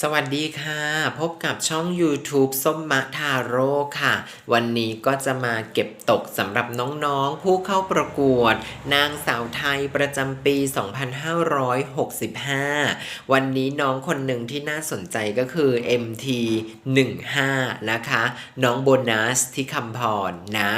สวัสดีค่ะ พบกับช่อง YouTube ส้มมะทาโร่ค่ะ วันนี้ก็จะมาเก็บตกสำหรับน้องๆ ผู้เข้าประกวด นางสาวไทยประจำปี 2565 วันนี้น้องคนหนึ่งที่น่าสนใจก็คือ MT 15 นะคะ น้องโบนัสที่คำพรนะ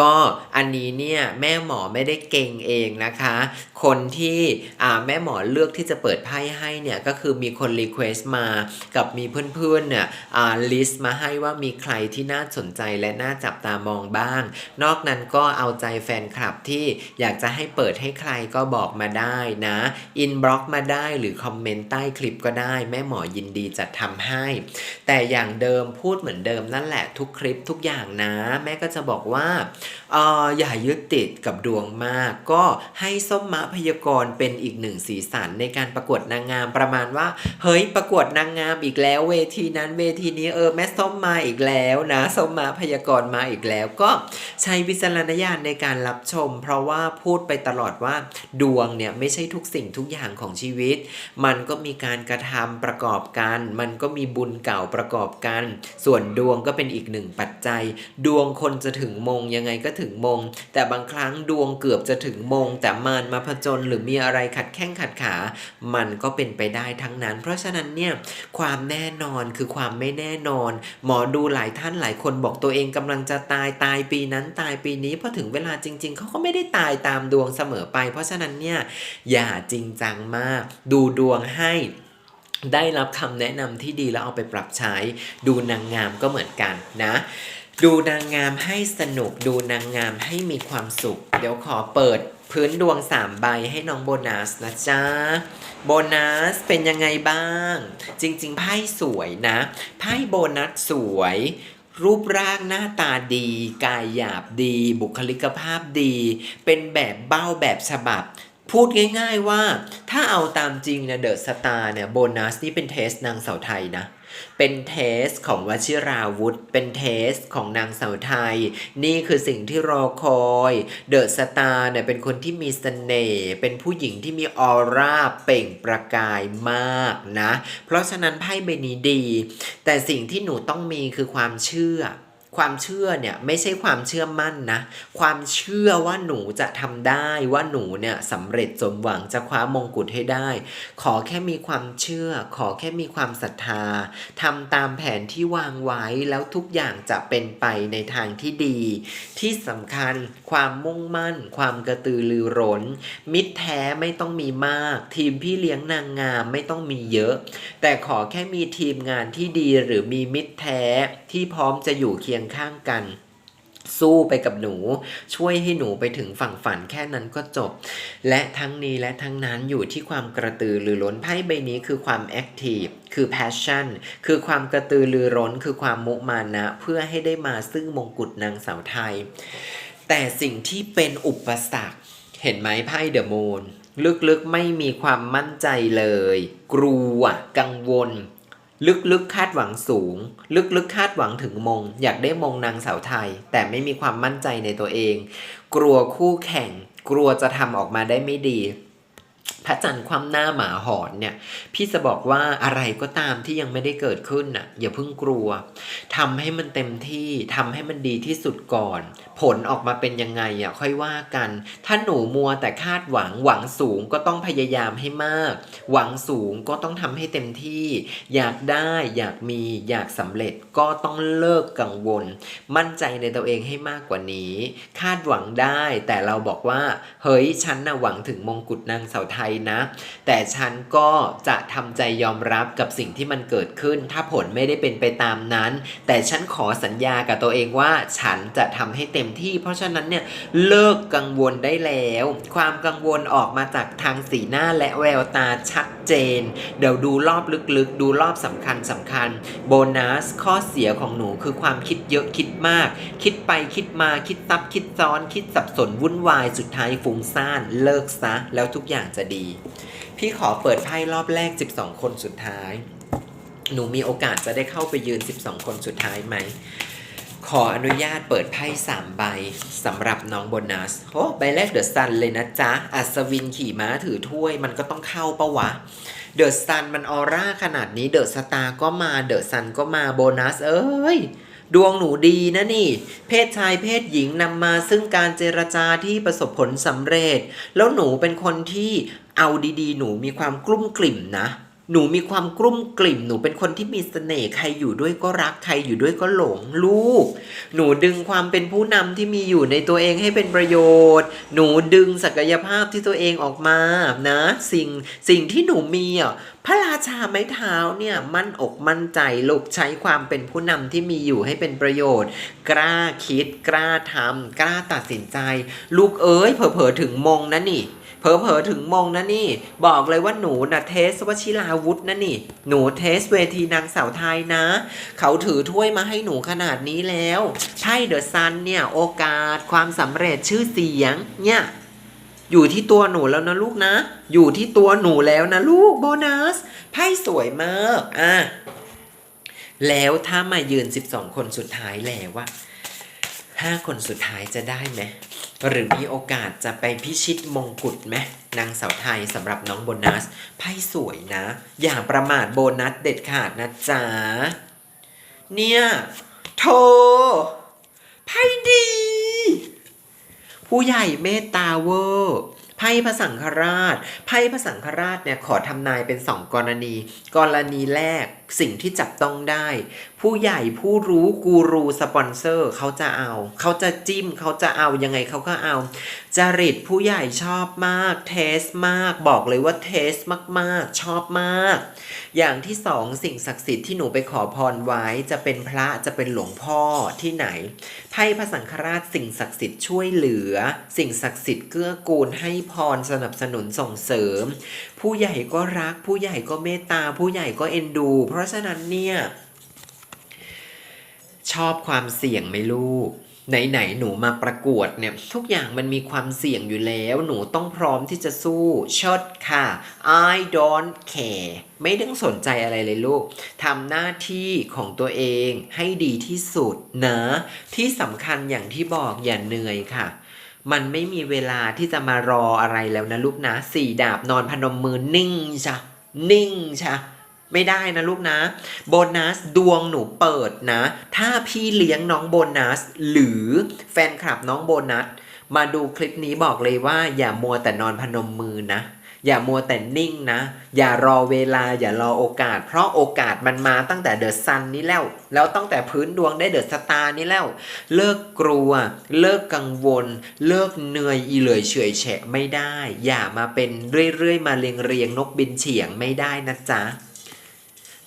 ก็อันนี้เนี่ยแม่หมอไม่ได้เก่งเองนะคะ คนที่อ่าแม่หมอเลือกที่จะเปิดไพ่ให้เนี่ยก็คือมีคนรีเควสต์มากับมีเพื่อนๆเนี่ยอ่าลิสต์มาให้ว่ามีใครที่น่าสนใจและน่าจับตามองบ้าง นอกนั้นก็เอาใจแฟนคลับที่อยากจะให้เปิดให้ใครก็บอกมาได้นะ อินบล็อกมาได้หรือคอมเมนต์ใต้คลิปก็ได้ แม่หมอยินดีจะทำให้ แต่อย่างเดิมพูดเหมือนเดิมนั่นแหละทุกคลิปทุกอย่างนะ แม่ก็จะบอกว่าอออย่ายึดติดกับดวงมาก ก็ให้ส้มมะพยากรเป็นอีกหนึ่งสีสันในการประกวดนางงามประมาณว่า เฮ้ยประกวดนางงามอีกแล้วเวทีนั้นเวทีนี้เออแม่ส้มมาอีกแล้วนะส้มมาพยากรณ์มาอีกแล้ว ก็ใช้วิจารณญาณในการรับชม เพราะว่าพูดไปตลอดว่าดวงเนี่ยไม่ใช่ทุกสิ่งทุกอย่างของชีวิต มันก็มีการกระทำประกอบกัน มันก็มีบุญเก่าประกอบกัน ส่วนดวงก็เป็นอีกหนึ่งปัจจัย ดวงคนจะถึงมงยังไงก็ถึงมง แต่บางครั้งดวงเกือบจะถึงมง แต่มารมาผจญหรือมีอะไรขัดแข้งขัดขา มันก็เป็นไปได้ทั้งนั้น เพราะฉะนั้นเนี่ยความแน่นอนคือความไม่แน่นอน หมอดูหลายท่านหลายคนบอกตัวเองกำลังจะตายตายปีนั้นตายปีนี้พอถึงเวลาจริง ๆเขาก็ไม่ได้ตายตามดวงเสมอไป เพราะฉะนั้นเนี่ยอย่าจริงจังมาก ดูดวงให้ได้รับคำแนะนำที่ดีแล้วเอาไปปรับใช้ ดูนางงามก็เหมือนกันนะ ดูนางงามให้สนุก ดูนางงามให้มีความสุข เดี๋ยวขอเปิด พื้นดวง3ใบให้น้องโบนัสนะจ๊ะ โบนัสเป็นยังไงบ้าง จริงๆ ไพ่สวยนะ ไพ่โบนัสสวย รูปร่างหน้าตาดี กายหยาบดี บุคลิกภาพดี เป็นแบบเบ้าแบบฉบับ พูดง่ายๆว่าถ้าเอาตามจริงเนี่ยเดอะสตาร์เนี่ยโบนัสนี่เป็นเทสนางสาวไทยนะ เป็นเทสของวชิราวุธ เป็นเทสของนางสาวไทย นี่คือสิ่งที่รอคอยเดอะสตาร์เนี่ยเป็นคนที่มีเสน่ห์เป็นผู้หญิงที่มีออร่าเปล่งประกายมากนะ เพราะฉะนั้นไพ่ใบนี้ดี แต่สิ่งที่หนูต้องมีคือความเชื่อ ความเชื่อเนี่ยไม่ใช่ความเชื่อมั่นนะ ความเชื่อว่าหนูจะทำได้ว่าหนูเนี่ยสำเร็จสมหวังจะคว้ามงกุฎให้ได้ ขอแค่มีความเชื่อ ขอแค่มีความศรัทธาทำตามแผนที่วางไว้แล้วทุกอย่างจะเป็นไปในทางที่ดี ที่สำคัญความมุ่งมั่น ความกระตือรือร้น มิตรแท้ไม่ต้องมีมาก ทีมพี่เลี้ยงนางงามไม่ต้องมีเยอะ แต่ขอแค่มีทีมงานที่ดีหรือมีมิตรแท้ที่พร้อมจะอยู่เคียงยงข้างกัน สู้ไปกับหนู ช่วยให้หนูไปถึงฝั่งฝันแค่นั้นก็จบ และทั้งนี้และทั้งนั้นอยู่ที่ความกระตือรือร้นไพ่ใบนี้คือความแอคทีฟคือ passion คือความกระตือรือร้น คือความมุมานะ เพื่อให้ได้มาซึ่งมงกุฎนางสาวไทย แต่สิ่งที่เป็นอุปสรรค เห็นไหมไพ่เดอะมูนลึกๆไม่มีความมั่นใจเลย กลัวกังวล ลึกๆคาดหวังสูง ลึกๆคาดหวังถึงมง อยากได้มงนางสาวไทย แต่ไม่มีความมั่นใจในตัวเอง กลัวคู่แข่ง กลัวจะทำออกมาได้ไม่ดี พระจันทร์คว่ำหน้าหมาหอนเนี่ย พี่จะบอกว่าอะไรก็ตามที่ยังไม่ได้เกิดขึ้นน่ะ อย่าเพิ่งกลัวทำให้มันเต็มที่ทำให้มันดีที่สุดก่อน ผลออกมาเป็นยังไงอะค่อยว่ากัน ถ้าหนูมัวแต่คาดหวังหวังสูงก็ต้องพยายามให้มาก หวังสูงก็ต้องทำให้เต็มที่ อยากได้อยากมีอยากสำเร็จก็ต้องเลิกกังวล มั่นใจในตัวเองให้มากกว่านี้ คาดหวังได้แต่เราบอกว่า เฮ้ยฉันน่ะหวังถึงมงกุฎนางสาวไทยนะ แต่ฉันก็จะทำใจยอมรับกับสิ่งที่มันเกิดขึ้น ถ้าผลไม่ได้เป็นไปตามนั้น แต่ฉันขอสัญญากับตัวเองว่าฉันจะทำให้เต็มที่ เพราะฉะนั้นเนี่ยเลิกกังวลได้แล้ว ความกังวลออกมาจากทางสีหน้าและแววตาชัดเจน เดี๋ยวดูรอบลึกๆ ดูรอบสำคัญสำคัญ โบนัสข้อเสียของหนูคือความคิดเยอะคิดมาก คิดไปคิดมาคิดซับคิดซ้อน คิดสับสนวุ่นวายสุดท้ายฟุ้งซ่าน เลิกซะ แล้วทุกอย่างจะดีพี่ขอเปิดไพ่รอบแรก 12 คนสุดท้าย หนูมีโอกาสจะได้เข้าไปยืน 12 คนสุดท้ายไหม ขออนุญาตเปิดไพ่3ใบสำหรับน้องโบนัสโอ้ใบแรกเดอะซันเลยนะจ๊ะ อัศวินขี่ม้าถือถ้วยมันก็ต้องเข้าปะวะเดอะซันมันออร่าขนาดนี้เดอะสตาร์ก็มาเดอะซันก็มาโบนัสเอ้ย ดวงหนูดีนะนี่ เพศชายเพศหญิงนำมาซึ่งการเจรจาที่ประสบผลสำเร็จ แล้วหนูเป็นคนที่เอาดีๆ หนูมีความกลุ้มกลิ่มนะ หนูมีความกลุ้มกลิ่ม หนูเป็นคนที่มีเสน่ห์ใครอยู่ด้วยก็รักใครอยู่ด้วยก็หลงลูก หนูดึงความเป็นผู้นำที่มีอยู่ในตัวเองให้เป็นประโยชน์ หนูดึงศักยภาพที่ตัวเองออกมานะ สิ่งสิ่งที่หนูมีอะพระราชาไม้เท้าเนี่ยมั่นอกมั่นใจลูกใช้ความเป็นผู้นำที่มีอยู่ให้เป็นประโยชน์ กล้าคิด กล้าทำกล้าตัดสินใจ ลูกเอ้ยเผลอๆถึงมงนะนี่ เผลอๆถึงมงนะนี่ บอกเลยว่าหนูนะเทสวชิราวุธนะนี่ หนูเทสเวทีนางสาวไทยนะ เขาถือถ้วยมาให้หนูขนาดนี้แล้วไพ่เดอะซันเนี่ย โอกาสความสำเร็จชื่อเสียงเนี่ยอยู่ที่ตัวหนูแล้วนะลูกนะ อยู่ที่ตัวหนูแล้วนะลูกโบนัสไพ่สวยมากอะแล้วถ้ามายืน 12 คนสุดท้ายแล้วว่าห้าคนสุดท้ายจะได้ไหม หรือมีโอกาสจะไปพิชิตมงกุฎไหมนางสาวไทยสำหรับน้องโบนัสไพ่สวยนะ อย่าประมาทโบนัสเด็ดขาดนะจ๊ะ เนี่ยโทไพ่ดี ผู้ใหญ่เมตตาเวอร์ไพ่พระสังฆราชไพ่พระสังฆราชเนี่ยขอทำนายเป็นสองกรณี กรณีแรก สิ่งที่จับต้องได้ ผู้ใหญ่ผู้รู้กูรูสปอนเซอร์เขาจะเอา เขาจะจิ้มเขาจะเอายังไงเขาก็เอา จริตผู้ใหญ่ชอบมาก เทสมาก บอกเลยว่าเทสมากๆ ชอบมาก อย่างที่สองสิ่งศักดิ์สิทธิ์ที่หนูไปขอพรไว้จะเป็นพระจะเป็นหลวงพ่อที่ไหนไพ่พระสังฆราชสิ่งศักดิ์สิทธิ์ช่วยเหลือ สิ่งศักดิ์สิทธิ์เกื้อกูลให้พรสนับสนุนส่งเสริมผู้ใหญ่ก็รัก ผู้ใหญ่ก็เมตตา ผู้ใหญ่ก็เอ็นดู เพราะฉะนั้นเนี่ย ชอบความเสี่ยงไหมลูกไหนๆหนูมาประกวดเนี่ย ทุกอย่างมันมีความเสี่ยงอยู่แล้ว หนูต้องพร้อมที่จะสู้ชดค่ะ I don't care ไม่ต้องสนใจอะไรเลยลูกทำหน้าที่ของตัวเองให้ดีที่สุดนะ ที่สำคัญอย่างที่บอกอย่าเหนื่อยค่ะ มันไม่มีเวลาที่จะมารออะไรแล้วนะลูกนะสี่ดาบนอนพนมมือนิ่งชะนิ่งชะไม่ได้นะลูกนะ โบนัสดวงหนูเปิดนะ ถ้าพี่เลี้ยงน้องโบนัส หรือแฟนคลับน้องโบนัส มาดูคลิปนี้บอกเลยว่าอย่ามัวแต่นอนพนมมือนะ อย่ามัวแต่นิ่งนะ อย่ารอเวลาอย่ารอโอกาส เพราะโอกาสมันมาตั้งแต่เดอะซันนี้แล้ว แล้วตั้งแต่พื้นดวงได้เดอะสตาร์นี้แล้ว เลิกกลัว เลิกกังวล เลิกเหนื่อยอีเหลยเฉยแฉะไม่ได้ อย่ามาเป็นเรื่อยๆ มาเรียงเรียงนกบินเฉียงไม่ได้นะจ๊ะ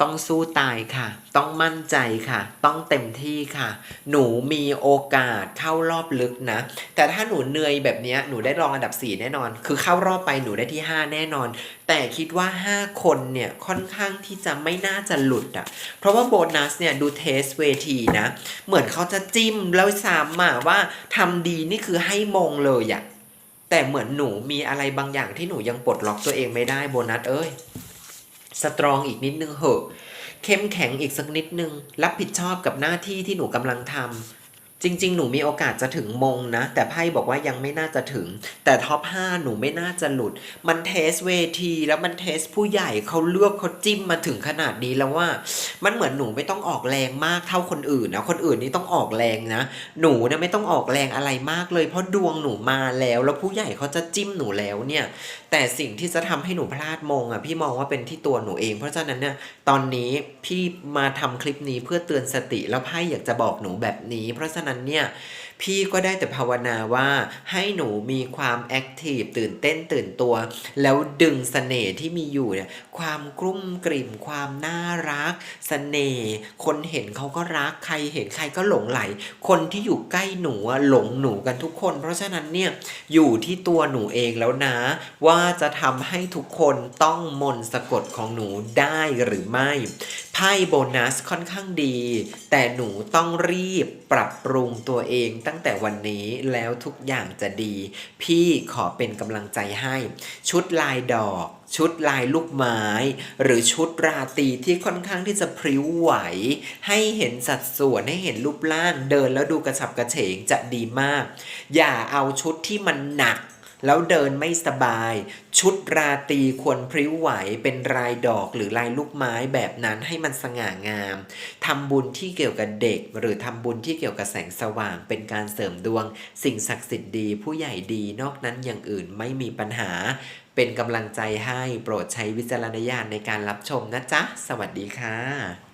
ต้องสู้ตายค่ะ ต้องมั่นใจค่ะ ต้องเต็มที่ค่ะ หนูมีโอกาสเข้ารอบลึกนะ แต่ถ้าหนูเหนื่อยแบบนี้หนูได้รองอันดับ 4 แน่นอน คือเข้ารอบไปหนูได้ที่ 5 แน่นอน แต่คิดว่า 5 คนเนี่ยค่อนข้างที่จะไม่น่าจะหลุดอะ่ะ เพราะว่าโบนัสเนี่ยดูเทสเวทีนะ เหมือนเขาจะจิ้มแล้วซ้ำอะว่าทำดีนี่คือให้มงเลยอะ่ะ แต่เหมือนหนูมีอะไรบางอย่างที่หนูยังปลดล็อกตัวเองไม่ได้โบนัสเอ้ย สตรองอีกนิดนึงเหอะ เข้มแข็งอีกสักนิดนึง รับผิดชอบกับหน้าที่ที่หนูกำลังทำจริง ๆ หนูมีโอกาสจะถึงมงนะ แต่ไพ่บอกว่ายังไม่น่าจะถึง แต่ท็อป 5 หนูไม่น่าจะหลุด มันเทสเวที แล้วมันเทสผู้ใหญ่เขาเลือกเขาจิ้มมาถึงขนาดนี้แล้วว่า มันเหมือนหนูไม่ต้องออกแรงมากเท่าคนอื่นนะ คนอื่นนี่ต้องออกแรงนะ หนูเนี่ยไม่ต้องออกแรงอะไรมากเลย เพราะดวงหนูมาแล้ว แล้วผู้ใหญ่เขาจะจิ้มหนูแล้วเนี่ย แต่สิ่งที่จะทำให้หนูพลาดมงอะพี่มองว่าเป็นที่ตัวหนูเอง เพราะฉะนั้นเนี่ยตอนนี้พี่มาทำคลิปนี้เพื่อเตือนสติแล้วไพ่อยากจะบอกหนูแบบนี้ เพราะฉะนั้นเนี่ย พี่ก็ได้แต่ภาวนาว่าให้หนูมีความแอคทีฟตื่นเต้นตื่นตัว แล้วดึงเสน่ห์ที่มีอยู่เนี่ยความกลุ้มกลิ่ม ความน่ารักเสน่ห์คนเห็นเขาก็รักใครเห็นใครก็หลงไหล คนที่อยู่ใกล้หนูหลงหนูกันทุกคน เพราะฉะนั้นเนี่ยอยู่ที่ตัวหนูเองแล้วนะ ว่าจะทำให้ทุกคนต้องมนต์สะกดของหนูได้หรือไม่ไพ่โบนัสค่อนข้างดี แต่หนูต้องรีบปรับปรุงตัวเองตั้งแต่วันนี้แล้วทุกอย่างจะดี พี่ขอเป็นกำลังใจให้ ชุดลายดอก ชุดลายลูกไม้ หรือชุดราตรีที่ค่อนข้างที่จะพริ้วไหว ให้เห็นสัดส่วนให้เห็นรูปร่างเดินแล้วดูกระฉับกระเฉงจะดีมาก อย่าเอาชุดที่มันหนัก แล้วเดินไม่สบาย ชุดราตรีควรพริ้วไหวเป็นลายดอกหรือลายลูกไม้แบบนั้นให้มันสง่างามทำบุญที่เกี่ยวกับเด็ก หรือทำบุญที่เกี่ยวกับแสงสว่างเป็นการเสริมดวง สิ่งศักดิ์สิทธิ์ดี ผู้ใหญ่ดีนอกนั้นอย่างอื่นไม่มีปัญหา เป็นกำลังใจให้โปรดใช้วิจารณญาณในการรับชมนะจ๊ะ สวัสดีค่ะ